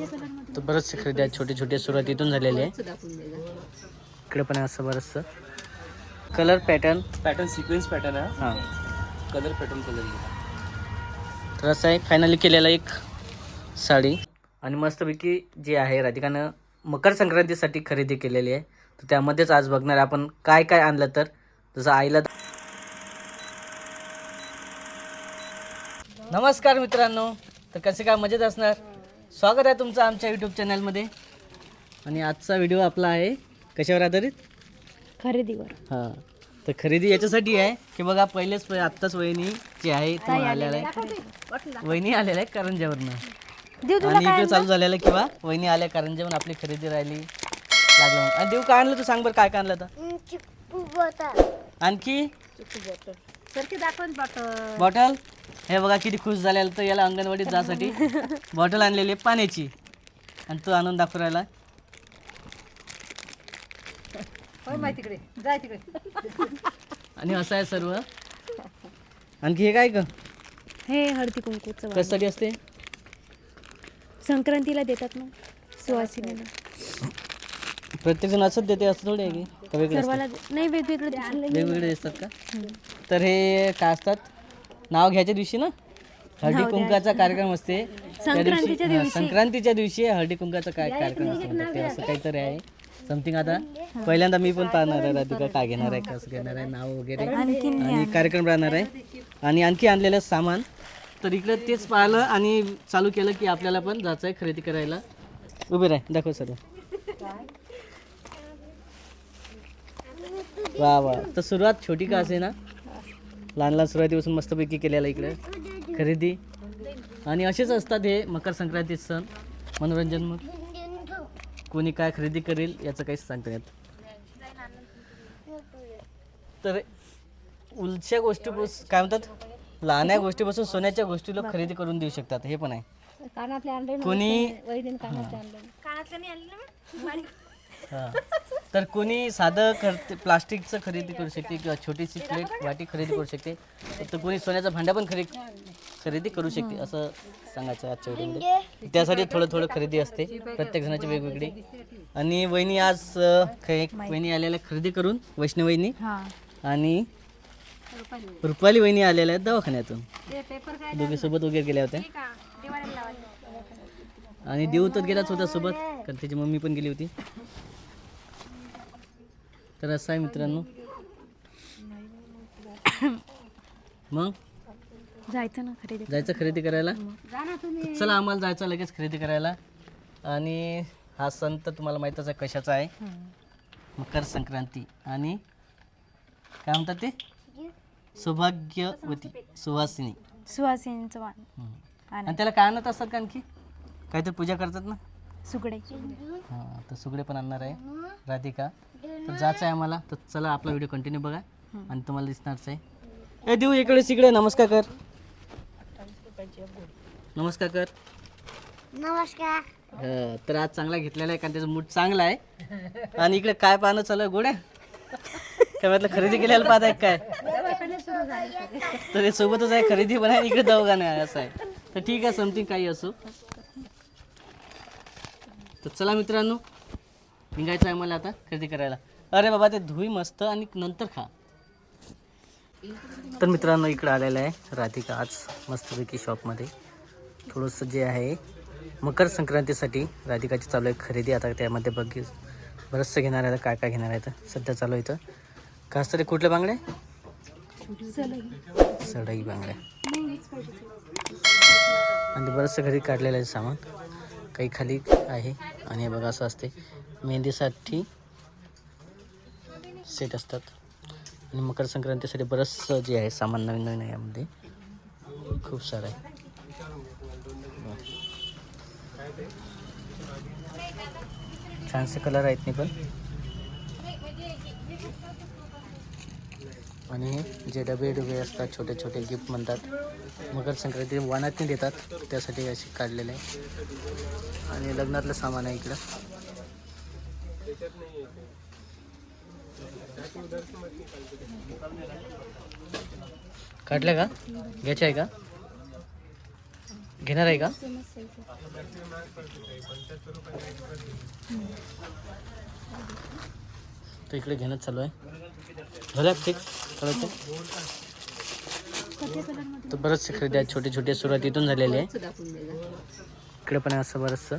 तर बरंचसे खरेदी आहे छोटे छोटे सुरुवात इथून झालेली आहे. इकडे पण आहे असं बरंचसं. Colour pattern pattern sequence pattern आहे. हां. कलर पॅटर्न कलर तर असं आहे फायनली केलेलं एक साडी. आणि मस्तपैकी जी आहे राधिकानं मकर संक्रांतीसाठी खरेदी केलेली आहे. तर त्यामध्येच आज बघणार आपण काय काय आणलं तर. जसं आईला नमस्कार मित्रांनो. तर कसे काय मजेत असणार? स्वागत आहे तुमचं आमच्या यूट्यूब चॅनलमध्ये आणि आजचा व्हिडिओ आपला आहे कशावर आधारित? खरेदीवर. हां. तर खरेदी याच्यासाठी आहे की बघा पहिलेच प- आत्ताच वहिनी जी आहे ती आलेला आहे. वहिनी आलेला आहे करंजावरनं देऊ आणि इकडे चालू झालेलं किंवा वहिनी आल्या करंजावरून आपली खरेदी राहिली. लागलं. म्हणून. आणि देऊ काय आणलं तू? सांग बरं काय काय आणलं तर आणखी? बॉटल. हे बघा किती खुश झालेलं तर याला अंगणवाडीत जासाठी बॉटल आणलेली आहे पाण्याची. आणि तो आणून दाखवू राहिला. आणि असं आहे सर्व. आणखी हे काय ग? हे हळदी कुंकूचं वाण. कशासाठी असते? संक्रांतीला देतात ना सुवासिनीला प्रत्येक जण असंच देते असं थोडी आहे की? का वेगळे असतात? सर्वाला नाही वेगवेगळं दिसलं. वेगवेगळे असतात का? तर हे काय असतात? नाव घ्यायच्या दिवशी ना? हळदी कुंकाचा कार्यक्रम असते. त्या दिवशी हा, संक्रांतीच्या दिवशी हळदी कुंकाचा काय कार्यक्रम असतो. म्हणतात ते असं काहीतरी आहे. समथिंग आता पहिल्यांदा मी पण पाहणार आहे राधिका काय घेणार आहे कसं घेणार आहे नाव वगैरे. आणखीन आणि कार्यक्रम राहणार आहे. आणि आणखी आणलेलं सामान. तर इकडे तेच पाहिलं आणि चालू केलं की आपल्याला पण जायचं आहे खरेदी करायला. उभे राह दाखव सर्व वा वा. तर सुरुवात छोटी का असे ना? लहान लहान सुरुवातीपासून मस्तपैकी केलेलं इकडे. खरेदी. आणि असेच असतात हे मकर संक्रांती सण. मनोरंजन मग. कोणी काय खरेदी करेल याचं काहीच सांगता येत. तर उलच्या गोष्टी काय म्हणतात? लहान्या गोष्टीपासून सोन्याच्या गोष्टी लोक खरेदी करून देऊ शकतात. हे पण आहे. कानातले आणले ना कोणी तर कोणी साधं खर प्लास्टिकचं खरेदी करू शकते किंवा छोटीशी प्लेट वाटी खरेदी करू शकते. तर कोणी सोन्याचा भांडा पण खरेदी खरेदी करू शकते असं सांगायचं आजच्या व्हिडिओमध्ये. त्यासाठी थोडं थोडं खरेदी असते. प्रत्येक जणाची वेगवेगळी. आणि वहिनी आज अं, ख- एक वहिनी आलेल्या खरेदी करून वैष्णव वहिनी. आणि रुपाली. वहिनी आलेल्या आहेत दवाखान्यातून. दोघे सोबत वगैरे गेल्या होत्या. आणि देऊ तर गेलाच होता सोबत कारण त्याची मम्मी पण गेली होती. तर असं आहे मित्रांनो. मग? जायचं ना खरेदी जायचं खरेदी करायला? चला आम्हाला जायचं लगेच खरेदी करायला. आणि हा सण तर तुम्हाला माहीतच आहे कशाचा आहे. मकर संक्रांती. आणि काय म्हणतात ते? सौभाग्यवती सुवासिनी सुवासिनीचं वाण. हम्म. आणि आणि त्याला काय आणत असतात का आणखी? काहीतरी पूजा करतात ना? सुगडे. हां तर सुगडे पण आणणार आहे. राधिका. तर जायचं आहे आम्हाला. तर चला आपला व्हिडिओ कंटिन्यू बघा. आणि तुम्हाला दिसणारच आहे. ए देऊ इकडे इकडे नमस्कार कर. नमस्कार कर. नमस्कार. हं, तर आज चांगला घेतलेला आहे कारण त्याचा मूड चांगला आहे. आणि इकडे काय पाहणं चालू आहे? गोड्या? काय म्हटलं खरेदी केलेलं पाहत आहे काय? तर हे सोबतच आहे खरेदी पण आहे इकडे दवाखाना आहे असं आहे. तर ठीक आहे समथिंग काही असो. तर चला मित्रांनो निघायचं आहे मला आता खरेदी करायला. अरे बाबा ते धुई मस्त आणि नंतर खा. तर मित्रांनो इकडं आलेलं आहे राधिका आज मस्तपैकी शॉपमध्ये थोडंसं जे आहे मकर संक्रांतीसाठी राधिकाची चालू आहे खरेदी. आता त्यामध्ये बघ बरंचसं घेणार आहे काय काय घेणार आहे तर सध्या चालू आहे इथं. खास तरी कुठल्या बांगडे? सडई बांगड्या आणि बरंचसं घरी काढलेलं आहे सामान. काही खाली आहे आणि बघा असं असते. मेहंदीसाठी सेट असतात. आणि मकर संक्रांतीसाठी बरंच जे आहे सामान नवीन नवीन आहे यामध्ये. खूप सारं आहे. छानसे कलर आहेत नाही पण. आणि हे जे डबे डबे असतात छोटे छोटे गिफ्ट म्हणतात. मकर संक्रांती वानातनी देतात. त्यासाठी असे काढलेले आहे. आणि लग्नातलं सामान आहे इकडं. काढलं का? घ्यायचं आहे का? घेणार आहे का? तर इकडे घेणं चालू आहे. झालं ठीक कळत तर बरेचसे खरेदी आहेत छोटे छोटे सुरुवात इथून झालेली आहे. इकडे पण आहे असं बरंचसं.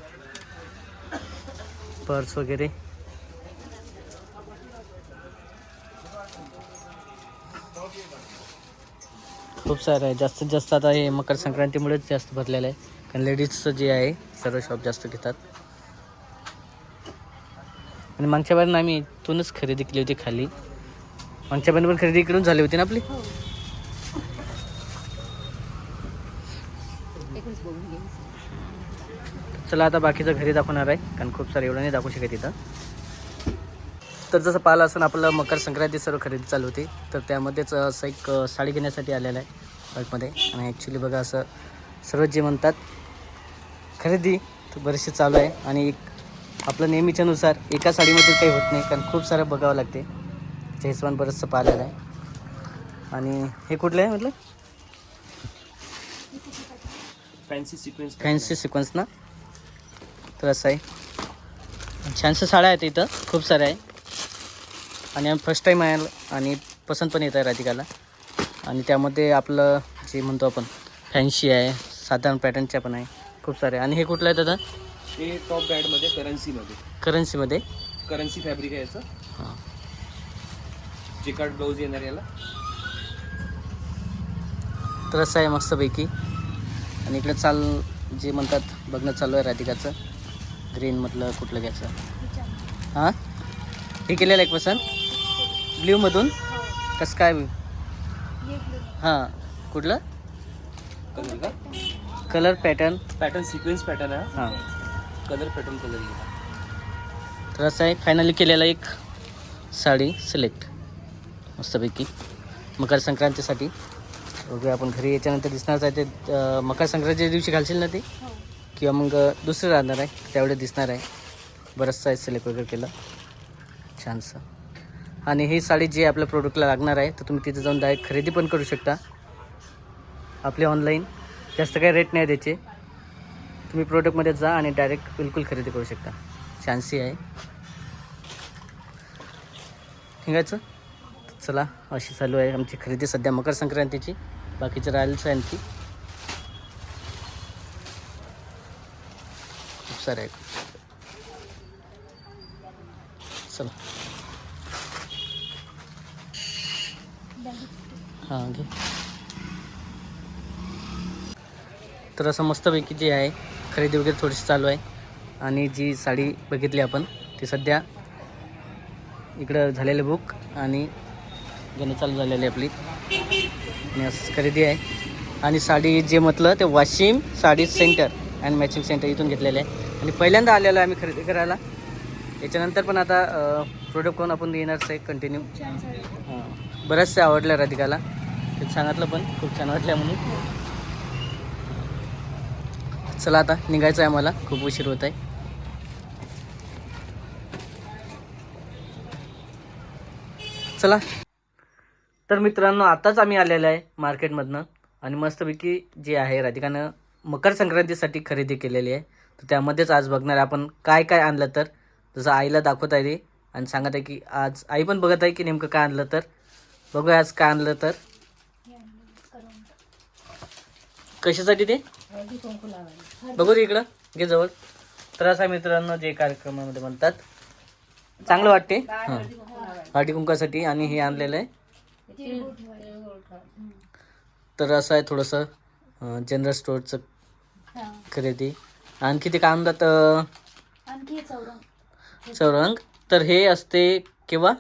पर्स वगैरे. खूप सारं आहे. जास्तीत जास्त आता हे मकर संक्रांतीमुळेच जास्त भरलेलं आहे. कारण लेडीजचं जे आहे सर्व शॉप जास्त घेतात. आणि मागच्या बाहेर आम्ही इथूनच खरेदी केली होती खाली. मागच्या बाहेर पण खरेदी करून झाली होती ना आपली? चला आता बाकीचं घरी दाखवणार आहे. कारण खूप सारं एवढं नाही दाखवू शकत इथं. तर जसं पाहिलं असं आपलं मकर संक्रांती सर्व खरेदी चालू होती. तर त्यामध्येच असं एक साडी घेण्यासाठी आलेलं आहे बाईकमध्ये आणि ॲक्च्युली बघा असं सर्व जे म्हणतात खरेदी तर बरेचसे चालू आहे. आणि एक आपलं नेहमीच्यानुसार एका साडीमध्ये काही होत नाही कारण खूप सारं बघावं लागते. त्याच्या हिशोबाने बरंचसं पाहिलेलं आहे. आणि हे कुठलं आहे म्हटलं? फॅन्सी सिक्वेन्स फॅन्सी सिक्वन्स ना? तर असं आहे. छानशा साड्या आहेत इथं खूप साऱ्या आहे. आणि आम्ही फर्स्ट टाईम आहे आणि पसंत पण येत आहे राधिकाला. आणि त्यामध्ये आपलं जे म्हणतो आपण फॅन्सी आहे साधारण पॅटर्नच्या पण आहे. खूप सारे. आणि हे कुठलं आहे दादा? हे टॉप बॅडमध्ये करन्सीमध्ये करन्सीमध्ये करन्सी फॅब्रिक आहे याचं. हां. जिकार्ड ब्लाऊज येणार याला. तर असं आहे मस्तपैकी. आणि इकडे चाल जे म्हणतात बघणं चालू आहे राधिकाचं. ग्रीनमधलं कुठलं घ्यायचं? हां? हे केलेलं एक पसंत? ब्ल्यूमधून कसं काय? हां कुठलं? कलर का? Colour pattern pattern sequence pattern आहे. हां. कलर पॅटर्न कलर तर असं आहे फायनली केलेलं एक साडी सिलेक्ट मस्तपैकी. मकर संक्रांतीसाठी बघूया आपण घरी याच्यानंतर दिसणारच आहे ते मकर संक्रांतीच्या दिवशी घालशील ना ते? किंवा मग दुसरं राहणार आहे त्यावेळेस दिसणार आहे. बरंचसं आहे सिलेक्ट वगैरे केलं. छानसं. आणि ही साडी जी आपल्या प्रोडक्टला लागणार आहे तर तुम्ही तिथे जाऊन डायरेक्ट खरेदी पण करू शकता. आपले ऑनलाईन जास्त काही रेट नाही त्याचे. तुम्ही प्रोडक्टमध्ये जा आणि डायरेक्ट बिलकुल खरेदी करू शकता. छानशी आहे. ठिकायचं चला अशी चालू आहे आमची खरेदी. सध्या मकर संक्रांतीची. बाकीचं राहिलंच आहे आणखी. खूप सारे आहेत. चला. हां घे. तर असं मस्तपैकी जे आहे खरेदी वगैरे थोडीशी चालू आहे. आणि जी साडी बघितली आपण ती सध्या इकडं झालेलं बुक आणि घेणं चालू झालेली आपली. आणि असं खरेदी आहे. आणि साडी जे म्हटलं ते Washim sari centre and matching centre इथून घेतलेलं आहे. आणि पहिल्यांदा आलेलं आहे आम्ही खरेदी करायला. याच्यानंतर पण आता प्रोडक्ट कोण आपण येणारच आहे. कंटिन्यू हां. बऱ्याचशा आवडल्या राधिकाला. ते सांगितलं पण खूप छान वाटल्या म्हणून. चला आता निघायचं आहे मला खूप उशीर होत आहे. चला. तर मित्रांनो आताच आम्ही आलेलो आहे मार्केटमधनं. आणि मस्तपैकी जे आहे राधिकानं मकर संक्रांतीसाठी खरेदी केलेली आहे. तर त्यामध्येच आज बघणार आहे आपण काय काय आणलं तर. जसं आईला दाखवत आहे ते. आणि सांगत आहे की आज आई पण बघत आहे की नेमकं काय आणलं तर. बघूया आज काय आणलं तर. कशासाठी ते? बघू रे इकडं. घे जवळ. तर असं मित्रांनो जे कार्यक्रमामध्ये म्हणतात. चांगलं वाटते. हां. हळदी कुंकासाठी आणि हे आणलेलं आहे. तर असं आहे थोडंसं जनरल स्टोअरचं खरेदी. आणखी ते काय म्हणतात चौरंग. चौरंग. तर हे असते किंवा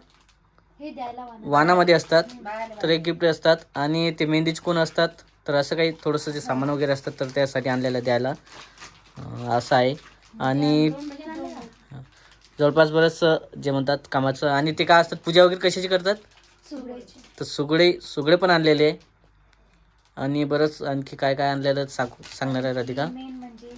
वानामध्ये असतात. तर एक गिफ्ट असतात. आणि ते मेहंदीचे कोण असतात? तर असं काही थोडंसं जे सामान वगैरे असतात तर त्यासाठी आणलेलं द्यायला. असं आहे. आणि जवळपास बरंच जे म्हणतात कामाचं आणि ते काय असतात पूजा वगैरे कशाची करतात? तर सुगडे सुगडे पण आणलेले आहे. आणि बरंच आणखी काय काय आणलेलं सांगू सांगणार आहे राधिका? म्हणजे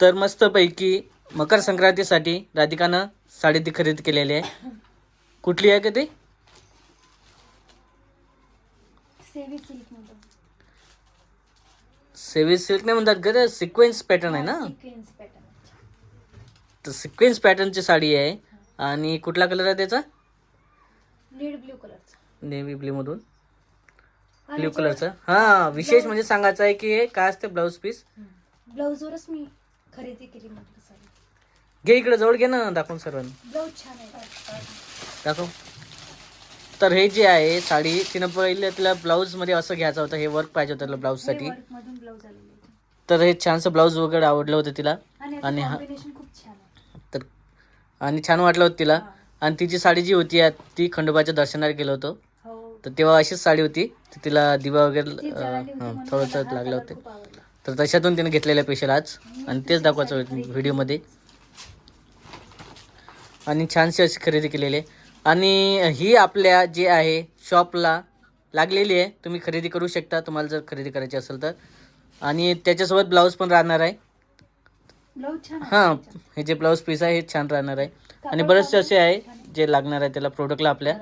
तर मस्तपैकी मकर संक्रांतीसाठी राधिकानं साडी ती खरेदी केलेली आहे. कुठली आहे का ते? सेवी सिल्क नाही म्हणतात ग सिक्वेन्स पॅटर्न आहे ना? सिक्वेन्स पॅटर्न तर सिक्वेन्स पॅटर्नची साडी आहे. आणि कुठला कलर आहे त्याचा? लीड ब्ल्यू कलरचा नेव्ही ब्ल्यू मधून. ब्ल्यू कलरचा हा विशेष म्हणजे सांगायचं आहे की हे काय असते ब्लाऊज पीस ब्लाऊजवरच मी खरेदी केली म्हटलं साडी. घे इकडे जवळ घे ना दाखवून सर्वांना. ब्लाऊज छान आहे. दाखव. तर हे जे आहे साडी तिनं पहिले तिला ब्लाऊजमध्ये असं घ्यायचं होतं हे वर्क पाहिजे होतं ब्लाऊजसाठी वर्क मधून ब्लाऊज आलेले आहे. तर हे छानसं ब्लाऊज वगैरे आवडलं होतं तिला. आणि आणि हा- कॉम्बिनेशन खूप छान आहे. तर आणि छान वाटलं होतं तिला. आणि तिची साडी जी होती आ- ती खंडोबाच्या दर्शनाला गेलो होतो. हो. तर तेव्हा अशीच साडी होती. तर तिला दिवा वगैरे ती जळाली होती म्हणून थोडंसं मला हा लागलं color होतं. खूप आवडला. तर तशातून तिने घेतलेल्या पेशल आज. आणि तेच दाखवायचं व्हिडिओमध्ये आणि छानशी अशी खरेदी केलेली आहे. आणि ही आपल्या जे आहे शॉपला लागलेली आहे. तुम्ही खरेदी करू शकता. तुम्हाला जर खरेदी करायची असेल तर. आणि त्याच्यासोबत ब्लाऊज पण राहणार आहे. हां. हे जे ब्लाऊज पीस आहे हे छान राहणार आहे. आणि बरेचसे असे आहे. जे लागणार आहे त्याला प्रोडक्टला आपल्या.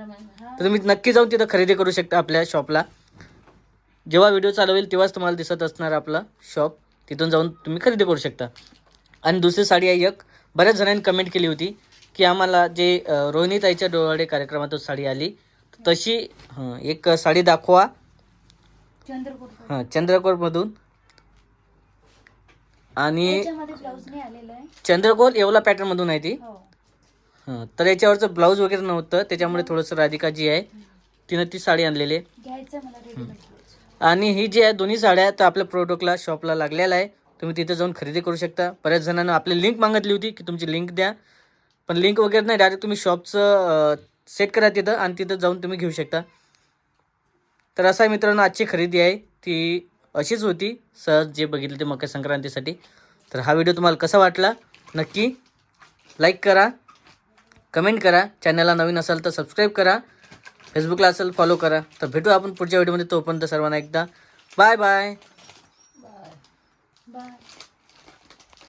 तर तुम्ही नक्की जाऊन तिथं खरेदी करू शकता आपल्या शॉपला जेव्हा व्हिडिओ चालू होईल तेव्हाच तुम्हाला दिसत असणार आपला शॉप तिथून जाऊन तुम्ही खरेदी करू शकता. आणि दुसरी साडी आहे एक. बऱ्याच जणांनी कमेंट केली होती. की आम्हाला जे रोहिणीताईच्या डोळाडे कार्यक्रमातून साडी आली तशी हं, एक साडी दाखवा. चंद्रपूर हां चंद्रकोरमधून आणि ब्लाऊज नाही आलेलं आहे. चंद्रकोर येवला पॅटर्नमधून आहे ती. हो. हं, तर याच्यावरचं ब्लाऊज वगैरे नव्हतं त्याच्यामुळे थोडंसं राधिका जी आहे तिनं ती साडी आणलेली आहे. घ्यायचं आहे मला रेडीमेड ब्लाऊज आणि ही जी आहे दोन्ही साड्या तर आपल्या प्रोडक्टला शॉपला लागलेला आहे. तुम्ही तिथे जाऊन खरेदी करू शकता. बऱ्याच जणांना आपली लिंक मागितली होती की तुमची लिंक द्या. पण लिंक वगैरे नाही डायरेक्ट तुम्ही शॉपचं सेट करा तिथं आणि तिथं जाऊन तुम्ही घेऊ शकता. तर असा आहे मित्रांनो आजची खरेदी आहे. ती अशीच होती. सहज जे बघितलं ते मकर संक्रांतीसाठी तर हा व्हिडिओ तुम्हाला कसा वाटला? नक्की लाईक करा कमेंट करा. चॅनलला नवीन असाल तर सबस्क्राईब करा. फेसबुकला असेल फॉलो करा. तर भेटू आपण पुढच्या व्हिडिओमध्ये तोपर्यंत सर्वांना एकदा. Bye bye bye